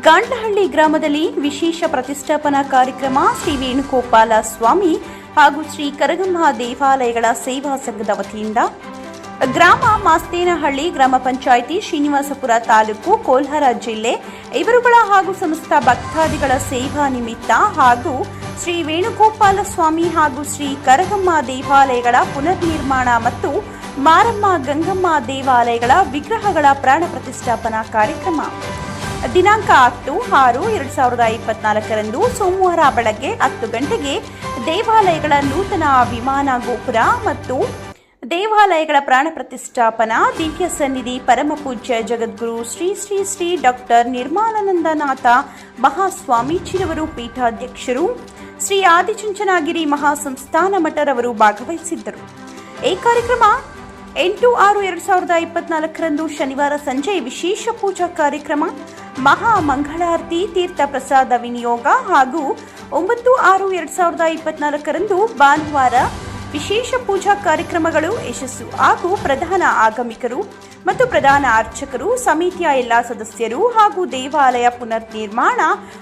ಗಾಂಡಹಳ್ಳಿ ಗ್ರಾಮದಲ್ಲಿ ವಿಶೇಷ ಪ್ರತಿಷ್ಠಾಪನಾ ಕಾರ್ಯಕ್ರಮ ಶ್ರೀ ವೇಣುಗೋಪಾಲ ಸ್ವಾಮಿ ಹಾಗೂ ಶ್ರೀ ಕರಗಮ್ಮ ದೇವಾಲಯಗಳ ಸೇವಾ ಸಂಘದ ವತಿಯಿಂದ ಗ್ರಾಮ ಮಾಸ್ತೇನಹಳ್ಳಿ ಗ್ರಾಮ ಪಂಚಾಯಿತಿ ಶ್ರೀನಿವಾಸಪುರ ತಾಲೂಕು ಕೋಲ್ಹಾರ ಜಿಲ್ಲೆ ಇವರುಗಳ ಹಾಗೂ ಸಮಸ್ತ ಭಕ್ತಾದಿಗಳ ಸೇವಾ ನಿಮಿತ್ತ ಹಾಗೂ ಶ್ರೀ ವೇಣುಗೋಪಾಲ ಸ್ವಾಮಿ ಹಾಗೂ ಶ್ರೀ ಕರಗಮ್ಮ ದೇವಾಲಯಗಳ ಪುನರ್ನಿರ್ಮಾಣ ಮತ್ತು ಮಾರಮ್ಮ ಗಂಗಮ್ಮ ದೇವಾಲಯಗಳ ವಿಗ್ರಹಗಳ ಪ್ರಾಣ ಪ್ರತಿಷ್ಠಾಪನಾ ಕಾರ್ಯಕ್ರಮ. ದಿನಾಂಕ ಹತ್ತು ಆರು ಎರಡು ಸಾವಿರದ ಇಪ್ಪತ್ನಾಲ್ಕರಂದು ಸೋಮವಾರ ಬೆಳಗ್ಗೆ ಹತ್ತು ಗಂಟೆಗೆ ದೇವಾಲಯಗಳ ನೂತನ ವಿಮಾನ ಗೋಪುರ ಮತ್ತು ದೇವಾಲಯಗಳ ಪ್ರಾಣ ಪ್ರತಿಷ್ಠಾಪನಾ ದಿವ್ಯ ಸನ್ನಿಧಿ ಪರಮಪೂಜ್ಯ ಜಗದ್ಗುರು ಶ್ರೀ ಶ್ರೀ ಶ್ರೀ ಡಾಕ್ಟರ್ ನಿರ್ಮಾಲಾನಂದನಾಥ ಮಹಾಸ್ವಾಮೀಜಿರವರು ಪೀಠಾಧ್ಯಕ್ಷರು ಶ್ರೀ ಆದಿಚುಂಚನಗಿರಿ ಮಹಾಸಂಸ್ಥಾನ ಮಠರವರು ಭಾಗವಹಿಸಿದ್ದರು. ಈ ಕಾರ್ಯಕ್ರಮ ಎಂಟು ಆರು ಎರಡು ಸಾವಿರದ ಇಪ್ಪತ್ನಾಲ್ಕರಂದು ಶನಿವಾರ ಸಂಜೆ ವಿಶೇಷ ಪೂಜಾ ಕಾರ್ಯಕ್ರಮ ಮಹಾ ಮಂಗಳಾರತಿ ತೀರ್ಥ ಪ್ರಸಾದ ವಿನಿಯೋಗ ಹಾಗೂ ಒಂಬತ್ತು ಆರು ಎರಡು ಸಾವಿರದ ಇಪ್ಪತ್ನಾಲ್ಕರಂದು ಭಾನುವಾರ ವಿಶೇಷ ಪೂಜಾ ಕಾರ್ಯಕ್ರಮಗಳು ಯಶಸ್ಸು ಹಾಗೂ ಪ್ರಧಾನ ಆಗಮಿಕರು ಮತ್ತು ಪ್ರಧಾನ ಅರ್ಚಕರು, ಸಮಿತಿಯ ಎಲ್ಲ ಸದಸ್ಯರು ಹಾಗೂ ದೇವಾಲಯ ಪುನರ್ ನಿರ್ಮಾಣ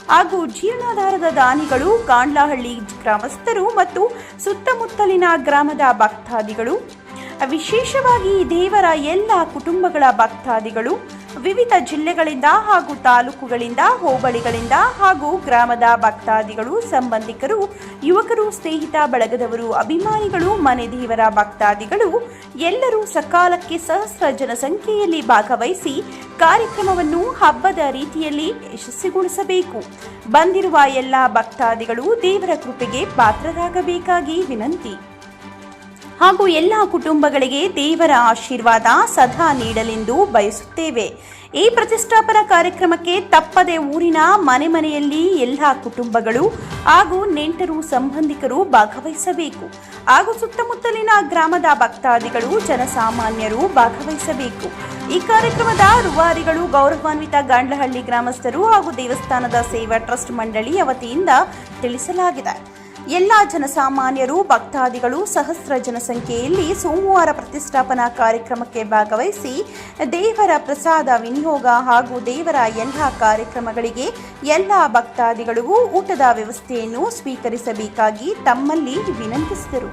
ಹಾಗೂ ಜೀರ್ಣಾಧಾರದ ದಾನಿಗಳು, ಕಾಂಡ್ಲಹಳ್ಳಿ ಗ್ರಾಮಸ್ಥರು ಮತ್ತು ಸುತ್ತಮುತ್ತಲಿನ ಗ್ರಾಮದ ಭಕ್ತಾದಿಗಳು ವಿಶೇಷವಾಗಿ ದೇವರ ಎಲ್ಲ ಕುಟುಂಬಗಳ ಭಕ್ತಾದಿಗಳು ವಿವಿಧ ಜಿಲ್ಲೆಗಳಿಂದ ಹಾಗೂ ತಾಲೂಕುಗಳಿಂದ, ಹೋಬಳಿಗಳಿಂದ ಹಾಗೂ ಗ್ರಾಮದ ಭಕ್ತಾದಿಗಳು, ಸಂಬಂಧಿಕರು, ಯುವಕರು, ಸ್ನೇಹಿತ, ಬಳಗದವರು, ಅಭಿಮಾನಿಗಳು, ಮನೆ ದೇವರ ಭಕ್ತಾದಿಗಳು ಎಲ್ಲರೂ ಸಕಾಲಕ್ಕೆ ಸಹಸ್ರ ಜನಸಂಖ್ಯೆಯಲ್ಲಿ ಭಾಗವಹಿಸಿ ಕಾರ್ಯಕ್ರಮವನ್ನು ಹಬ್ಬದ ರೀತಿಯಲ್ಲಿ ಯಶಸ್ವಿಗೊಳಿಸಬೇಕು. ಬಂದಿರುವ ಎಲ್ಲ ಭಕ್ತಾದಿಗಳು ದೇವರ ಕೃಪೆಗೆ ಪಾತ್ರರಾಗಬೇಕಾಗಿ ವಿನಂತಿ. ಹಾಗೂ ಎಲ್ಲ ಕುಟುಂಬಗಳಿಗೆ ದೇವರ ಆಶೀರ್ವಾದ ಸದಾ ನೀಡಲೆಂದು ಬಯಸುತ್ತೇವೆ. ಈ ಪ್ರತಿಷ್ಠಾಪನ ಕಾರ್ಯಕ್ರಮಕ್ಕೆ ತಪ್ಪದೆ ಊರಿನ ಮನೆ ಮನೆಯಲ್ಲಿ ಎಲ್ಲ ಕುಟುಂಬಗಳು ಹಾಗೂ ನೆಂಟರು ಸಂಬಂಧಿಕರು ಭಾಗವಹಿಸಬೇಕು. ಹಾಗೂ ಸುತ್ತಮುತ್ತಲಿನ ಗ್ರಾಮದ ಭಕ್ತಾದಿಗಳು ಜನಸಾಮಾನ್ಯರು ಭಾಗವಹಿಸಬೇಕು. ಈ ಕಾರ್ಯಕ್ರಮದ ರುವಾರಿಗಳು ಗೌರವಾನ್ವಿತ ಗಾಂಡ್ಲಹಳ್ಳಿ ಗ್ರಾಮಸ್ಥರು ಹಾಗೂ ದೇವಸ್ಥಾನದ ಸೇವಾ ಟ್ರಸ್ಟ್ ಮಂಡಳಿಯ ವತಿಯಿಂದ ತಿಳಿಸಲಾಗಿದೆ. ಎಲ್ಲ ಜನಸಾಮಾನ್ಯರು, ಭಕ್ತಾದಿಗಳು ಸಹಸ್ರ ಜನಸಂಖ್ಯೆಯಲ್ಲಿ ಸೋಮವಾರ ಪ್ರತಿಷ್ಠಾಪನಾ ಕಾರ್ಯಕ್ರಮಕ್ಕೆ ಭಾಗವಹಿಸಿ ದೇವರ ಪ್ರಸಾದ, ವಿನಿಯೋಗ ಹಾಗೂ ದೇವರ ಎಲ್ಲ ಕಾರ್ಯಕ್ರಮಗಳಿಗೆ ಎಲ್ಲ ಭಕ್ತಾದಿಗಳಿಗೂ ಊಟದ ವ್ಯವಸ್ಥೆಯನ್ನು ಸ್ವೀಕರಿಸಬೇಕಾಗಿ ತಮ್ಮಲ್ಲಿ ವಿನಂತಿಸಿದರು.